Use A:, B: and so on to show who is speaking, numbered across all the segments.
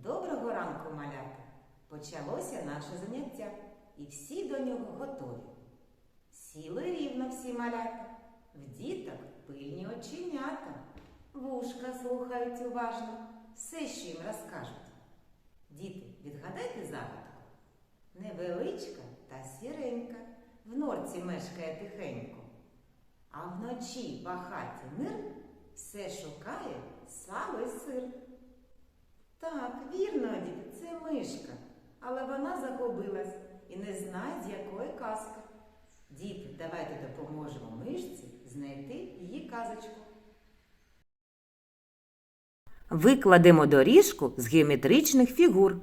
A: Доброго ранку, малята! Почалося наше заняття, і всі до нього готові. Сіли рівно всі малята, в діток пильні оченята, вушка слухають уважно, все, що їм розкажуть. Діти, відгадайте загадку. Невеличка та сіренька, в норці мешкає тихенько. А вночі багаті мир все шукає сало сир. Так, вірно, діти, це мишка, але вона загубилась і не знає, з якої казки. Діти, давайте допоможемо мишці знайти її казочку. Викладемо доріжку з геометричних фігур.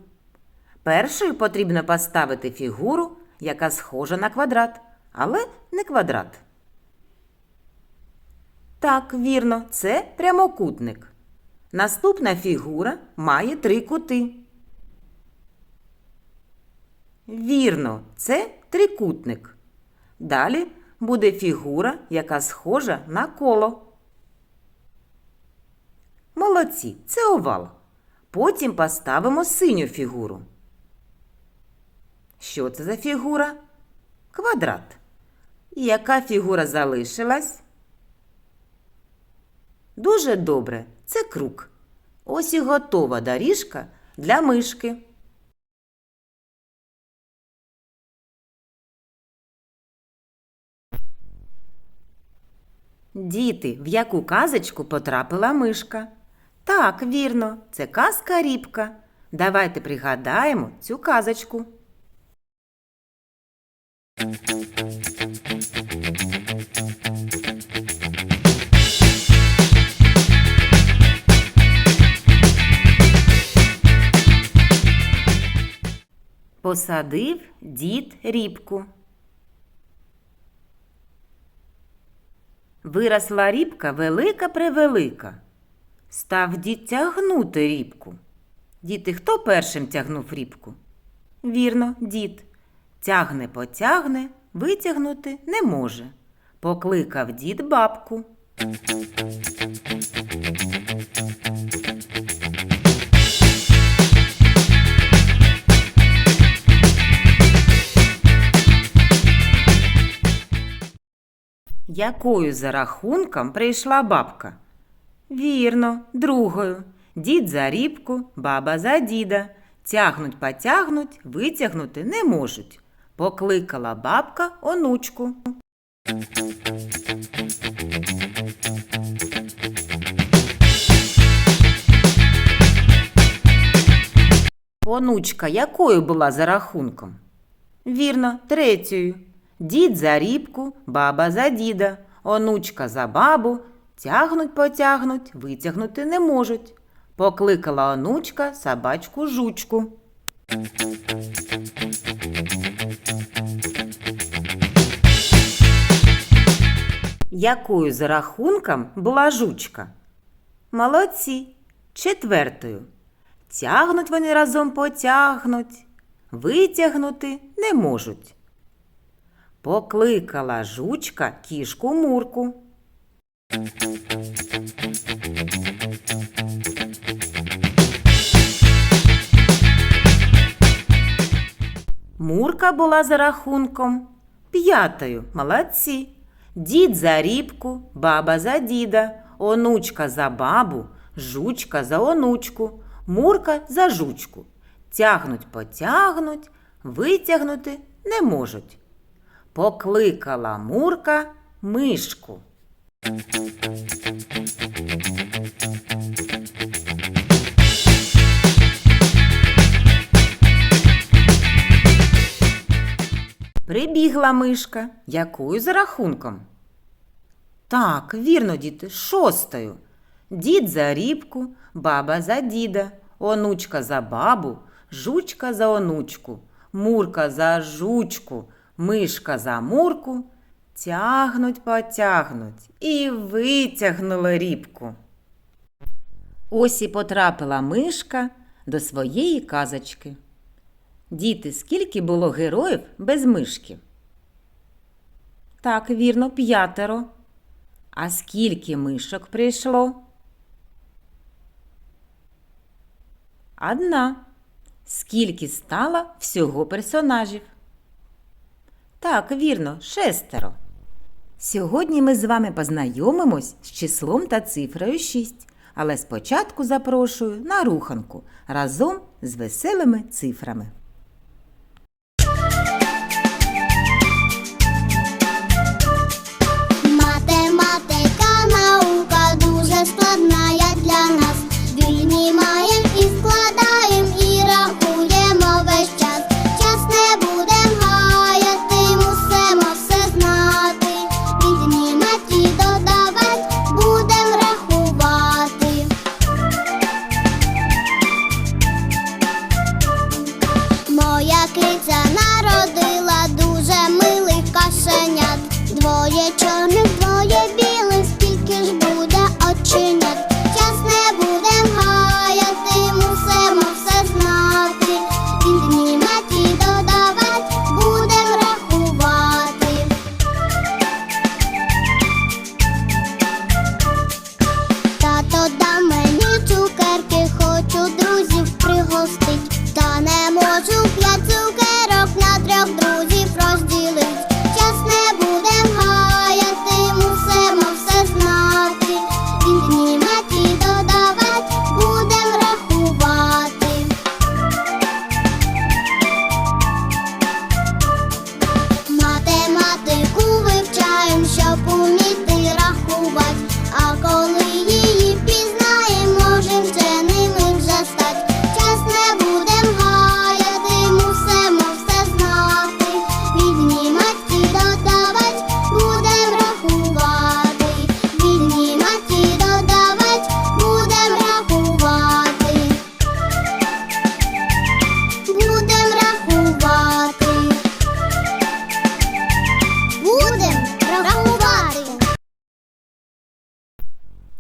A: Першою потрібно поставити фігуру, яка схожа на квадрат, але не квадрат. Так, вірно, це прямокутник. Наступна фігура має три кути. Вірно, це трикутник. Далі буде фігура, яка схожа на коло. Молодці, це овал. Потім поставимо синю фігуру. Що це за фігура? Квадрат. Яка фігура залишилась? Дуже добре, це круг. Ось і готова доріжка для мишки. Діти, в яку казочку потрапила мишка? Так, вірно, це казка рібка. Давайте пригадаємо цю казочку. Посадив дід рібку. Виросла рібка велика-превелика. Став дід тягнути рібку. Діти, хто першим тягнув рібку? Вірно, дід. Тягне потягне, витягнути не може. Покликав дід бабку. Якою за рахунком прийшла бабка? Вірно, другою. Дід за рібку, баба за діда. Тягнуть потягнуть, витягнути не можуть. Покликала бабка онучку. Онучка якою була за рахунком? Вірно, третьою. Дід за рібку, баба за діда, онучка за бабу. Тягнуть потягнуть, витягнути не можуть. Покликала онучка собачку жучку. Якою за рахунком була жучка? Молодці. Четвертою. Тягнуть вони разом потягнуть, витягнути не можуть. Покликала жучка кішку Мурку. Мурка була за рахунком п'ятою. Молодці. Дід за рібку, баба за діда, онучка за бабу, жучка за онучку, мурка за жучку. Тягнуть потягнуть, витягнути не можуть. Покликала Мурка мишку. Прибігла мишка. Якою за рахунком? Так, вірно, діти, шостою. Дід за рібку, баба за діда, онучка за бабу, жучка за онучку, мурка за жучку, мишка за мурку. Тягнуть потягнуть і витягнули рібку. Ось і потрапила мишка до своєї казочки. Діти, скільки було героїв без мишки? Так, вірно, п'ятеро. А скільки мишок прийшло? Одна. Скільки стало всього персонажів? Так, вірно, шестеро. Сьогодні ми з вами познайомимось з числом та цифрою 6, але спочатку запрошую на руханку разом з веселими цифрами.
B: Киця народила дуже милих кошенят. Двоє чорних,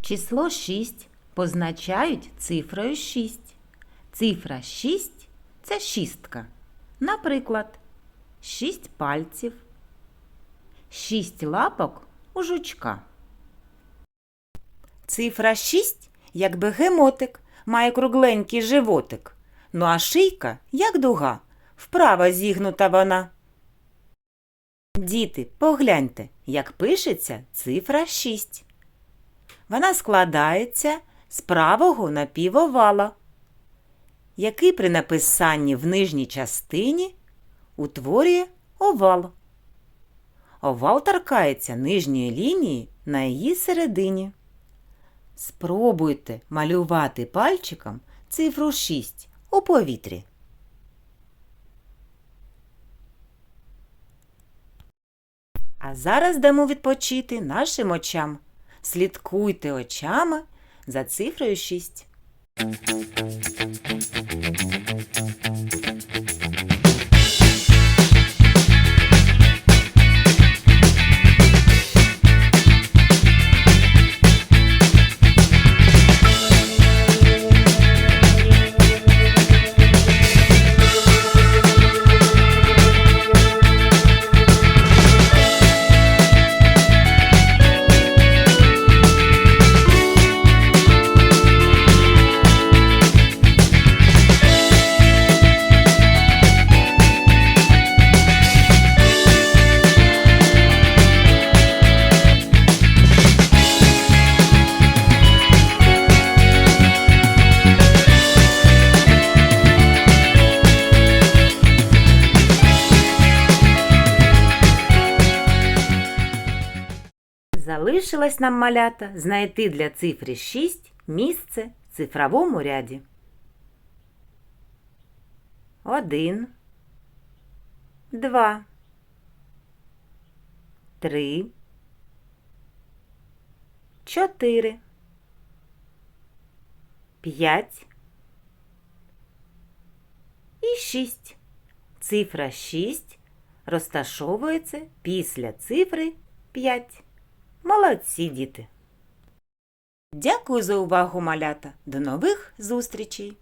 A: Число 6 позначають цифрою 6. Цифра 6 це шістка. Наприклад, 6 пальців, 6 лапок у жучка. Цифра 6, як бегемотик, має кругленький животик. Ну а шийка, як дуга, вправо зігнута вона. Діти, погляньте, як пишеться цифра 6. Вона складається з правого напівовала, який при написанні в нижній частині утворює овал. Овал торкається нижньої лінії на її середині. Спробуйте малювати пальчиком цифру 6 у повітрі. А зараз дамо відпочити нашим очам. Слідкуйте очами за цифрою 6. Залишилось нам малята знайти для цифри 6 місце в цифровому ряді. Один, два, три, чотири, п'ять і шість. Цифра 6 розташовується після цифри 5. Молодці, діти! Дякую за увагу, малята! До нових зустрічей!